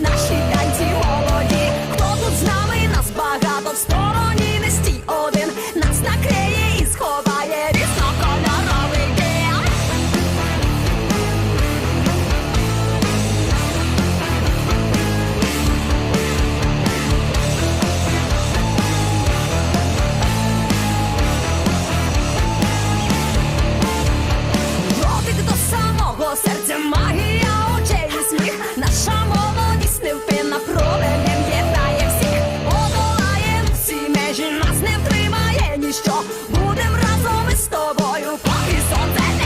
наші. що будем разом із тобою, поки сонце.